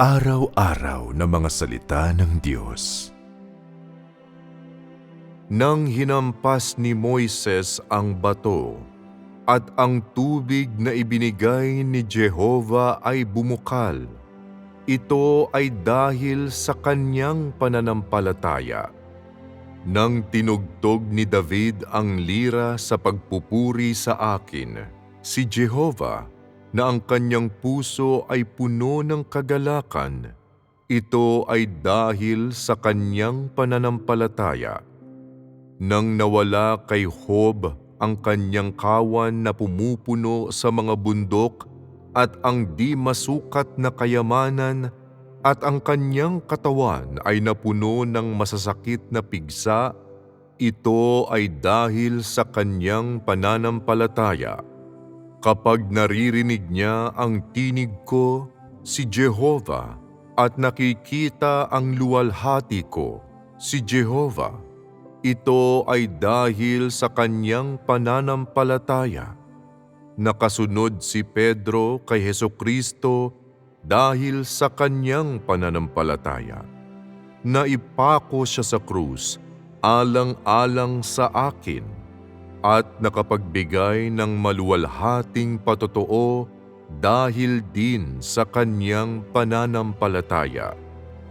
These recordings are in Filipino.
Araw-araw na mga salita ng Diyos. Nang hinampas ni Moises ang bato at ang tubig na ibinigay ni Jehova ay bumukal, ito ay dahil sa kanyang pananampalataya. Nang tinugtog ni David ang lira sa pagpupuri sa akin, si Jehova na ang kanyang puso ay puno ng kagalakan, ito ay dahil sa kanyang pananampalataya. Nang nawala kay Hob ang kanyang kawan na pumupuno sa mga bundok at ang di masukat na kayamanan at ang kanyang katawan ay napuno ng masasakit na pigsa, ito ay dahil sa kanyang pananampalataya. Kapag naririnig niya ang tinig ko, si Jehova, at nakikita ang luwalhati ko, si Jehova, ito ay dahil sa kanyang pananampalataya. Nakasunod si Pedro kay Heso Kristo dahil sa kanyang pananampalataya. Naipako siya sa krus alang-alang sa akin at nakapagbigay ng maluwalhating patotoo dahil din sa kanyang pananampalataya.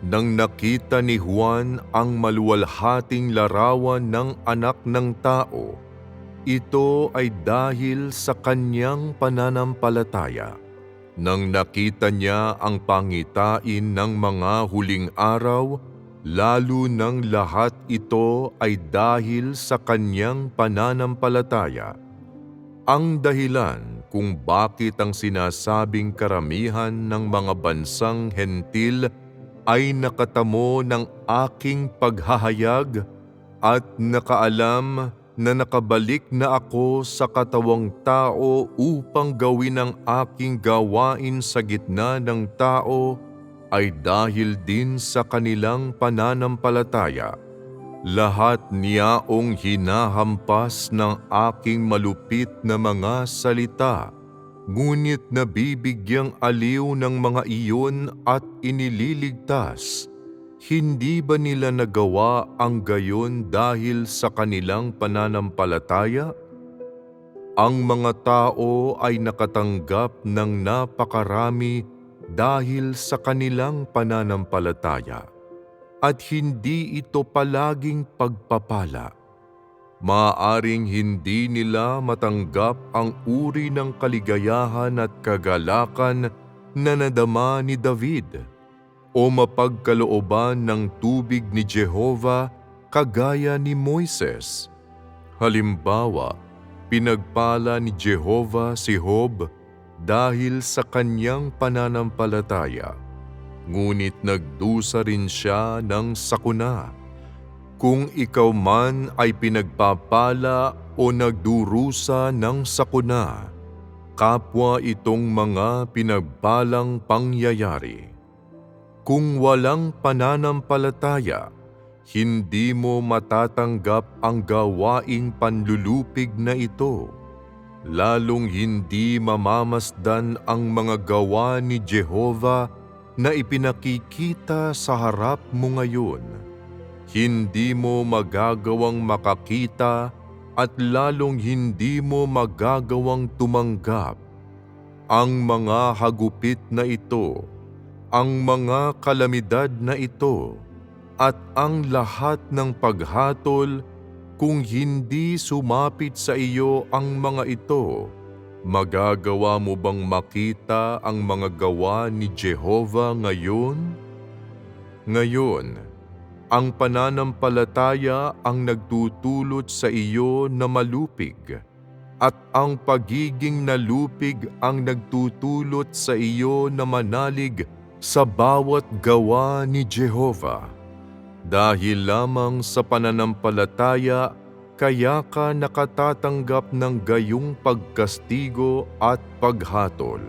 Nang nakita ni Juan ang maluwalhating larawan ng anak ng tao, ito ay dahil sa kanyang pananampalataya. Nang nakita niya ang pangitain ng mga huling araw, lalo ng lahat ito ay dahil sa kanyang pananampalataya. Ang dahilan kung bakit ang sinasabing karamihan ng mga bansang hentil ay nakatamo ng aking paghahayag at nakaalam na nakabalik na ako sa katawang tao upang gawin ang aking gawain sa gitna ng tao ay dahil din sa kanilang pananampalataya. Lahat niyaong hinahampas ng aking malupit na mga salita, ngunit nabibigyang aliw ng mga iyon at inililigtas hindi ba nila nagawa ang gayon dahil sa kanilang pananampalataya? Ang mga tao ay nakatanggap ng napakarami dahil sa kanilang pananampalataya at hindi ito palaging pagpapala. Maaring hindi nila matanggap ang uri ng kaligayahan at kagalakan na nadama ni David o mapagkalooban ng tubig ni Jehova kagaya ni Moises. Halimbawa, pinagpala ni Jehova si Hob dahil sa kanyang pananampalataya, ngunit nagdusa rin siya ng sakuna. Kung ikaw man ay pinagpapala o nagdurusa ng sakuna, kapwa itong mga pinagbalang pangyayari kung walang pananampalataya, hindi mo matatanggap ang gawaing panlulupig na ito. Lalong hindi mamamasdan ang mga gawa ni Jehova na ipinakikita sa harap mo ngayon. Hindi mo magagawang makakita at lalong hindi mo magagawang tumanggap ang mga hagupit na ito ang mga kalamidad na ito at ang lahat ng paghatol kung hindi sumapit sa iyo ang mga ito, magagawa mo bang makita ang mga gawa ni Jehova ngayon? Ngayon, ang pananampalataya ang nagtutulot sa iyo na malupig at ang pagiging nalupig ang nagtutulot sa iyo na manalig sa bawat gawa ni Jehova. Dahil lamang sa pananampalataya, kaya ka nakatatanggap ng gayong pagkastigo at paghatol.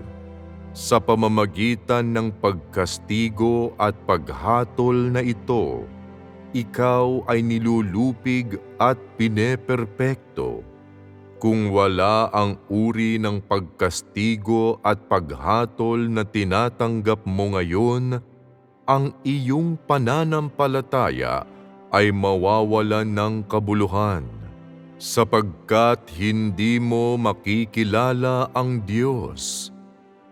Sa pamamagitan ng pagkastigo at paghatol na ito, ikaw ay nilulupig at pineperpekto kung wala ang uri ng pagkastigo at paghatol na tinatanggap mo ngayon, ang iyong pananampalataya ay mawawalan ng kabuluhan sapagkat hindi mo makikilala ang Diyos.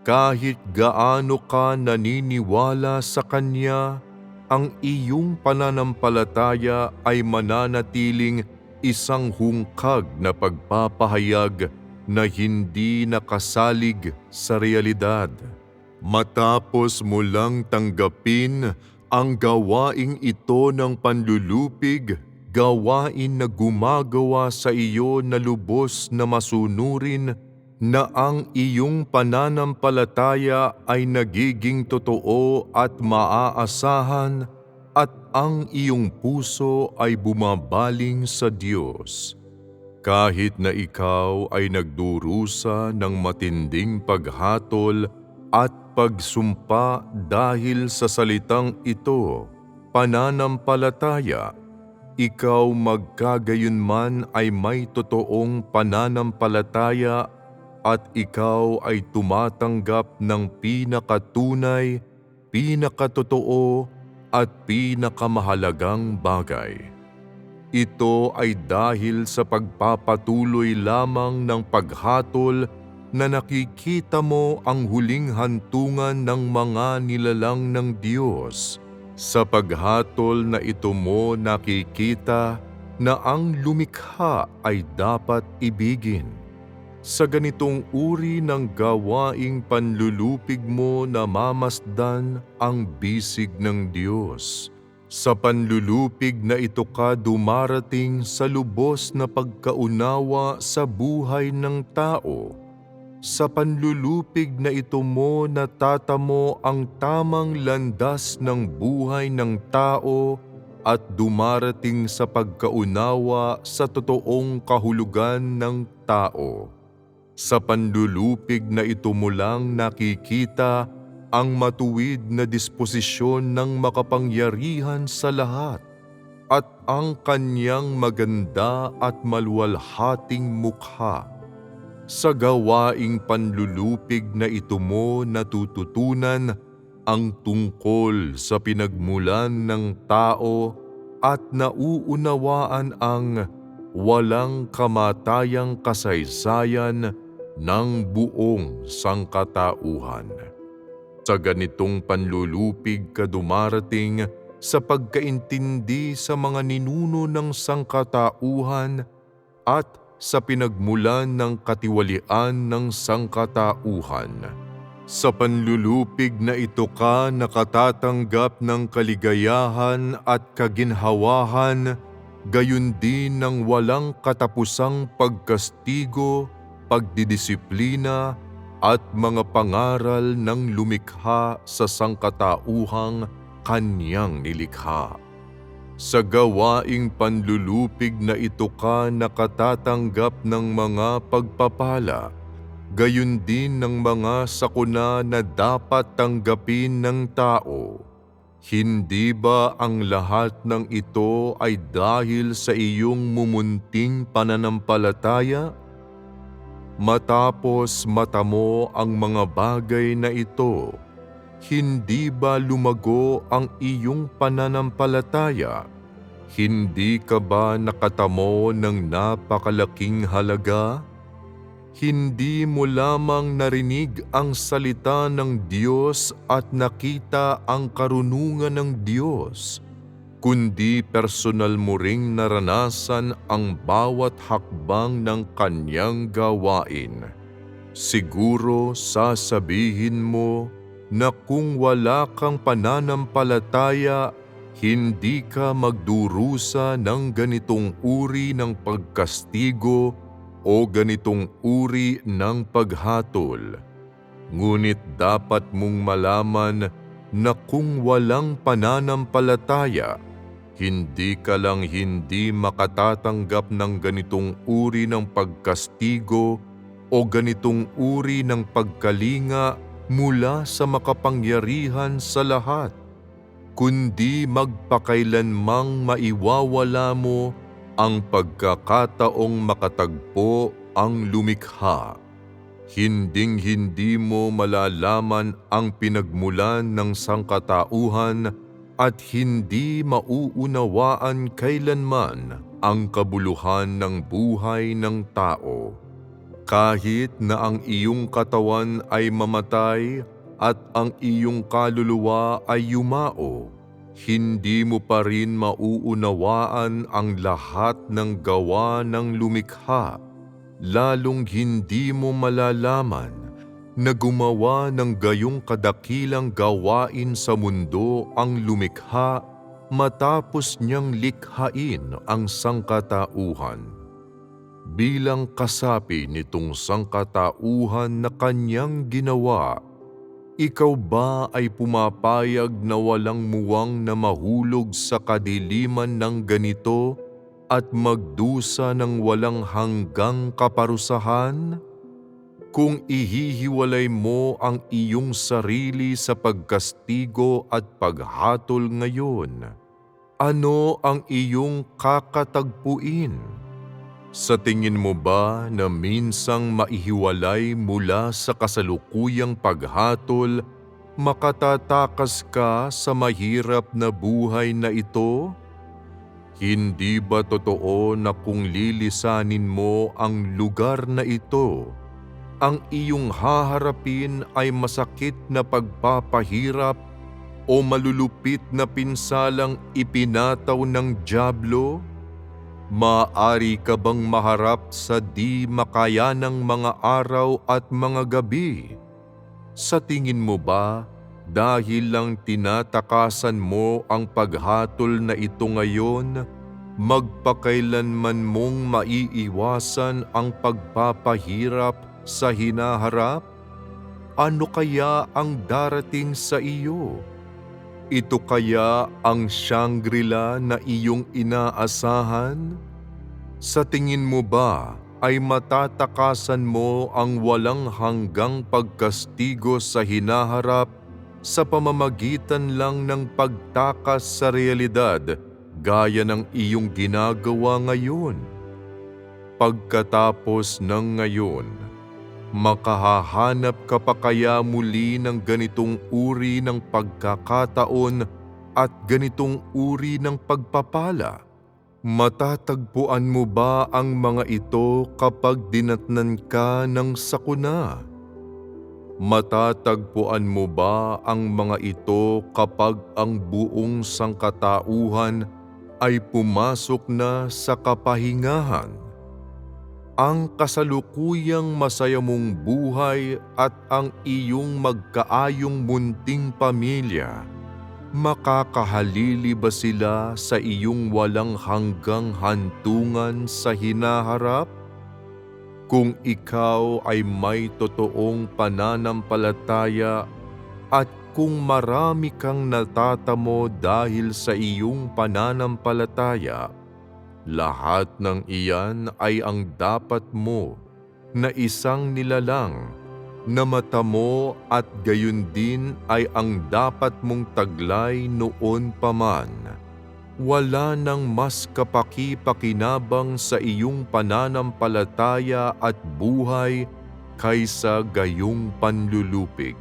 Kahit gaano ka naniniwala sa Kanya, ang iyong pananampalataya ay mananatiling isang hungkag na pagpapahayag na hindi nakasalig sa realidad. Matapos mo lang tanggapin ang gawaing ito ng panlulupig, gawain na gumagawa sa iyo na lubos na masunurin na ang iyong pananampalataya ay nagiging totoo at maaasahan at ang iyong puso ay bumabaling sa Diyos. Kahit na ikaw ay nagdurusa ng matinding paghatol at pagsumpa dahil sa salitang ito, pananampalataya, ikaw magkagayunman ay may totoong pananampalataya at ikaw ay tumatanggap ng pinakatunay, pinakatotoo at pinakamahalagang bagay. Ito ay dahil sa pagpapatuloy lamang ng paghatol na nakikita mo ang huling hantungan ng mga nilalang ng Diyos. Sa paghatol na ito mo nakikita na ang lumikha ay dapat ibigin. Sa ganitong uri ng gawaing panlulupig mo na mamasdan ang bisig ng Diyos. Sa panlulupig na ito ka dumarating sa lubos na pagkaunawa sa buhay ng tao. Sa panlulupig na ito mo natatamo ang tamang landas ng buhay ng tao at dumarating sa pagkaunawa sa totoong kahulugan ng tao. Sa panlulupig na ito mo lang nakikita ang matuwid na disposisyon ng makapangyarihan sa lahat at ang kanyang maganda at maluwalhating mukha. Sa gawaing panlulupig na ito mo natututunan ang tungkol sa pinagmulan ng tao at nauunawaan ang walang kamatayang kasaysayan ng buong sangkatauhan. Sa ganitong panlulupig ka dumarating sa pagkaintindi sa mga ninuno ng sangkatauhan at sa pinagmulan ng katiwalian ng sangkatauhan. Sa panlulupig na ito ka nakatatanggap ng kaligayahan at kaginhawahan, gayon din ng walang katapusang pagkastigo, pagdidisiplina, at mga pangaral ng lumikha sa sangkatauhang kanyang nilikha. Sa gawaing panlulupig na ito ka nakatatanggap ng mga pagpapala, gayon din ng mga sakuna na dapat tanggapin ng tao. Hindi ba ang lahat ng ito ay dahil sa iyong mumunting pananampalataya? Matapos matamo ang mga bagay na ito, hindi ba lumago ang iyong pananampalataya? Hindi ka ba nakatamo ng napakalaking halaga? Hindi mo lamang narinig ang salita ng Diyos at nakita ang karunungan ng Diyos, kundi personal mo ring naranasan ang bawat hakbang ng kanyang gawain. Siguro sasabihin mo na kung wala kang pananampalataya, hindi ka magdurusa ng ganitong uri ng pagkastigo o ganitong uri ng paghatol. Ngunit dapat mong malaman na kung walang pananampalataya, hindi ka lang hindi makatatanggap ng ganitong uri ng pagkastigo o ganitong uri ng pagkalinga mula sa makapangyarihan sa lahat, kundi magpakailanmang maiwawala mo ang pagkakataong makatagpo ang lumikha. Hinding-hindi mo malalaman ang pinagmulan ng sangkatauhan at hindi mauunawaan kailanman ang kabuluhan ng buhay ng tao. Kahit na ang iyong katawan ay mamatay at ang iyong kaluluwa ay yumao, hindi mo pa rin mauunawaan ang lahat ng gawa ng lumikha, lalong hindi mo malalaman na gumawa ng gayong kadakilang gawain sa mundo ang lumikha matapos niyang likhain ang sangkatauhan. Bilang kasapi nitong sangkatauhan na kanyang ginawa, ikaw ba ay pumapayag na walang muwang na mahulog sa kadiliman ng ganito at magdusa ng walang hanggang kaparusahan? Kung ihihiwalay mo ang iyong sarili sa pagkastigo at paghatol ngayon, ano ang iyong kakatagpuin? Sa tingin mo ba na minsang maihiwalay mula sa kasalukuyang paghatol, makatatakas ka sa mahirap na buhay na ito? Hindi ba totoo na kung lilisanin mo ang lugar na ito, ang iyong haharapin ay masakit na pagpapahirap o malulupit na pinsalang ipinataw ng Diablo? Maari ka bang maharap sa di makayanang mga araw at mga gabi? Sa tingin mo ba, dahil lang tinatakasan mo ang paghatol na ito ngayon, magpakailanman mong maiiwasan ang pagpapahirap sa hinaharap? Ano kaya ang darating sa iyo? Ito kaya ang Shangri-La na iyong inaasahan? Sa tingin mo ba ay matatakasan mo ang walang hanggang pagkastigo sa hinaharap sa pamamagitan lang ng pagtakas sa realidad gaya ng iyong ginagawa ngayon? Pagkatapos ng ngayon, makahahanap ka pa kaya muli ng ganitong uri ng pagkakataon at ganitong uri ng pagpapala? Matatagpuan mo ba ang mga ito kapag dinatnan ka ng sakuna? Matatagpuan mo ba ang mga ito kapag ang buong sangkatauhan ay pumasok na sa kapahingahan? Ang kasalukuyang masaya mong buhay at ang iyong magkaayong munting pamilya, makakahalili ba sila sa iyong walang hanggang hantungan sa hinaharap? Kung ikaw ay may totoong pananampalataya at kung marami kang natatamo dahil sa iyong pananampalataya, lahat ng iyan ay ang dapat mo na isang nilalang na mata mo at gayon din ay ang dapat mong taglay noon paman. Wala nang mas kapaki-pakinabang sa iyong pananampalataya at buhay kaysa gayong panlulupig.